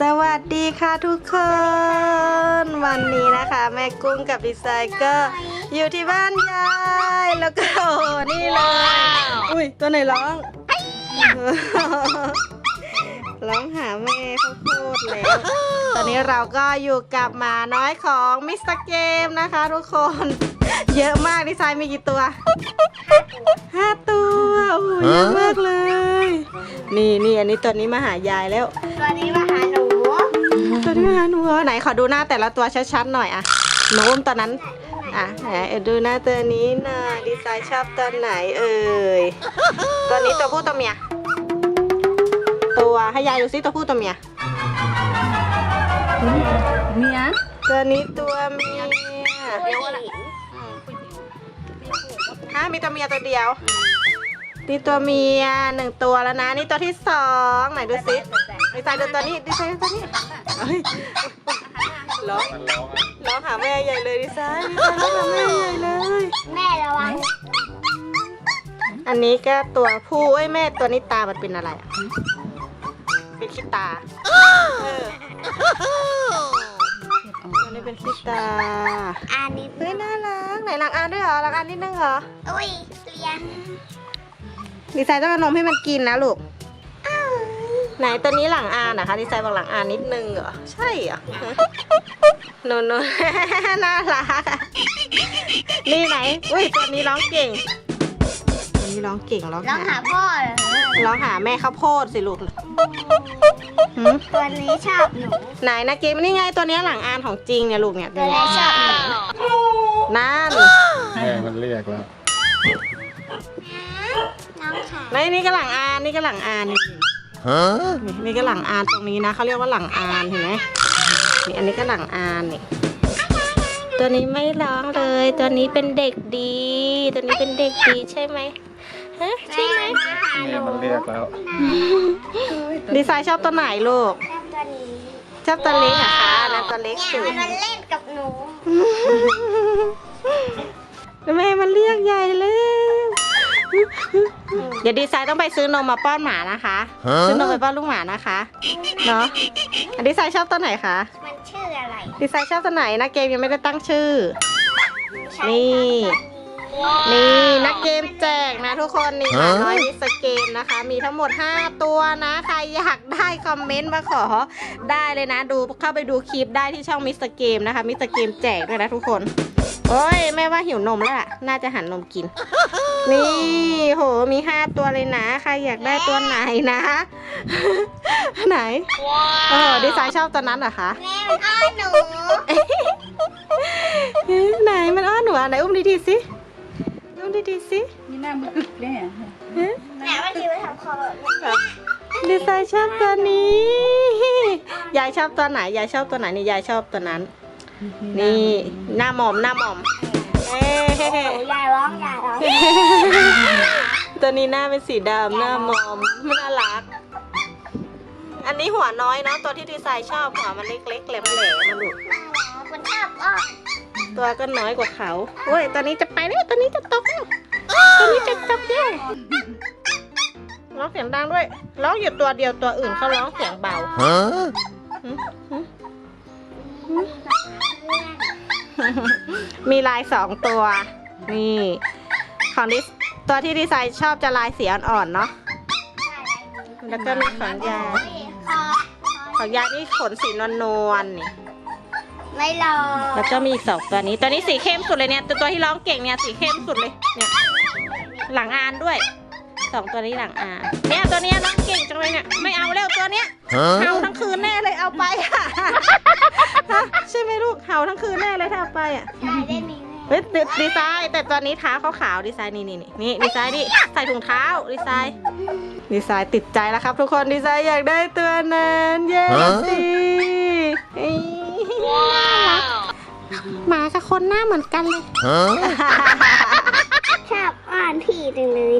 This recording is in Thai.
สวัสดีค่ะทุกคน วันนี้นะคะ แม่กุ้งกับดีไซน์ก็อยู่ที่บ้านยายแล้วก็โอ้โหนี่เลย อุ้ยตัวไหนร้อง ร้องหาแม่ข้าวโพดแล้วตอนนี้เราก็อยู่กับหมาน้อยของมิสเตอร์เกมนะคะทุกคน เยอะมากดีไซน์มีกี่ตัวห้าตัวโอ้โหเยอะมากเลย นี่นี่อันนี้ตัวนี้มาหายายแล้วตัวนี้มาหาหนู ตัวนี้มาหาหนูเหรอไหนขอดูหน้าแต่ละตัวชัดๆหน่อยอะหนูอุ้มตัวนั้นอะไหนเออดูหน้าตัวนี้หน่อยดีไซน์ชอบตัวไหนเอ่ยตัวนี้ตัวผู้ตัวเมียตัวให้ยายดูซิตัวผู้ตัวเมียเมียตัวนี้ตัวเมียเรียกว่าอะไรฮะมีตัวเมียตัวเดียวนี่ตัวเมียหนึ่งตัวแล้วนะ นี่ตัวที่สองไหนดูซิดีไซน์ดูตัวนี้ดีไซน์ดูตัวนี้ เฮ้ยร้องมันร้องอะร้องหาแม่ใหญ่เลยดีไซน์ดีไซน์ร้องหาแม่ใหญ่เลย แม่ระวังอันนี้ก็ตัวผู้เอ้ยแม่ตัวนี้ตามันเป็นอะไรอะเป็นขี้ตาเออตัวนี้เป็นขี้ตาอันนี้เฮ้ยน่ารักไหนหลังอ่านด้วยเหรอหลังอ่านนิดนึงเหรออุ้ยเรียน ดีไซน์ต้องเอานมให้มันกินนะลูก ไหนตัวนี้หลังอ่านนะคะดีไซน์บอกหลังอ่านนิดนึงเหรอ ใช่เหรอโนโนน่ารักอะนี่ไหน อุ้ยตัวนี้ร้องเก่ง ตัวนี้ร้องเก่งร้องร้องหาหาพ่อเหรอร้องหาแม่ข้าวโพดสิลูกหืมตัวนี้ชอบหนู ไหนนะเกมนี่ไงตัวเนี้ยหลังอ่านของจริงเนี่ยลูกเนี่ยตัวนี้ชอบหนูนั่นแม่มันเรียกแล้วน้องค่ะแล้วนี่ก็หลังอ่านนี่ก็หลังอ่านนี่ ฮะนี่นี่ก็หลังอ่านตรงนี้นะเขาเรียกว่าหลังอ่านเห็นไหมนี่อันนี้ก็หลังอ่านนี่ตัวนี้ไม่ร้องเลย ตัวนี้เป็นเด็กดี ตัวนี้เป็นเด็กดีใช่ไหมฮะใช่ไหมมาหาหแม่นูมันเรียกแล้วดีไซน์ชอบตัวไหนลูกชอบตัวนี้ชอบตัวเล็กเหรอะคะอันนั้นตัวเล็กเนี่ยสุดมันเล่นกับหนูแม่มันเรียกใหญ่ เลยเดี๋ยวดีไซน์ต้องไปซื้อนมมาป้อนหมานะคะฮะซื้อนมไปป้อนลูกหมานะคะ เนาะอันดีไซน์ชอบตัวไหนคะ มันชื่ออะไร ดีไซน์ชอบตัวไหนนะเกมยังไม่ได้ตั้งชื่อใช่นี่ครับ นี่นักเกมแจกนะทุกคนนี่หมาน้อยมิสเกมนะคะ มีทั้งหมด 5 ตัวนะ ใครอยากได้คอมเมนต์มาขอได้เลยนะดูเข้าไปดูคลิปได้ที่ช่องมิสเกมนะคะมิสเกมแจกด้วยนะทุกคนโอ้ยแม่ว่าหิวนมแล้วล่ะ น่าจะหันนมกิน นี่โหมี5ตัวเลยนะ ใครอยากได้ตัวไหนนะ ไหนโอ้โหดีไซน์ชอบตัวนั้นเหรอคะแม่มันอ้อนหนูเอ๊ะไหนมันอ้อนหนูอะไหนอุ้มดีๆสิอุ้มดีๆสิ นี่หน้ามืออึกเนี่ยเอ๊ะแม่มันทีไปทำคอแบบนี้ดีไซน์ชอบตัวนี้ ยายชอบตัวไหน ยายชอบตัวไหนนี่ยายชอบตัวนั้น นี่หน้าหมอมหน้าหมอมเอ้ยโอ้โหยายร้องยายร้องตัวนี้หน้าเป็นสีดำหน้าหมอมมันน่ารัก อันนี้หัวน้อยเนาะตัวที่ดีไซน์ชอบหัวมันเล็กๆแหลมๆมาลูกมันชอบอ้อนตัวก็น้อยกว่าเขาโอ้ยตัวนี้จะไปแล้วตัวนี้จะตกแล้ว ตัวนี้จะตกแล้วร้องเสียงดังด้วย ร้องอยู่ตัวเดียวตัวอื่นเขาร้องเสียงเบาฮะหึหึหึมีลายสองตัว นี่ของดิสตัวที่ดีไซน์ชอบจะลายสีอ่อนๆเนาะแล้วก็มีของยายคอของยายนี่ขนสีนวลๆนี่ไม่รอแล้วก็มีอีกสองตัวนี้ ตัวนี้สีเข้มสุดเลยเนี่ย ตัวตัวที่ร้องเก่งเนี่ยสีเข้มสุดเลย เนี่ย หลังอานด้วยสองตัวนี้หลังอานเนี่ยตัวเนี้ยร้องเก่งจังเลยเนี่ย ไม่เอาแล้วตัวเนี้ยฮะเห่าทั้งคืนแน่เลยเอาไปอะฮะใช่ไหมลูกเห่าทั้งคืนแน่เลยถ้าเอาไปอะยายได้มีเฮ้ยดีดีไซน์แต่ตอนนี้เท้าเขาขาวดีไซน์นี่นี่นี่นี่ดีไซน์นี่ใส่ถุงเท้าดีไซน์ดีไซน์ติดใจแล้วครับ ทุกคนดีไซน์อยากได้ตัวนั้นเย้สิเอ้ยน่ารักหมากับคนหน้าเหมือนกันเลย ฮะ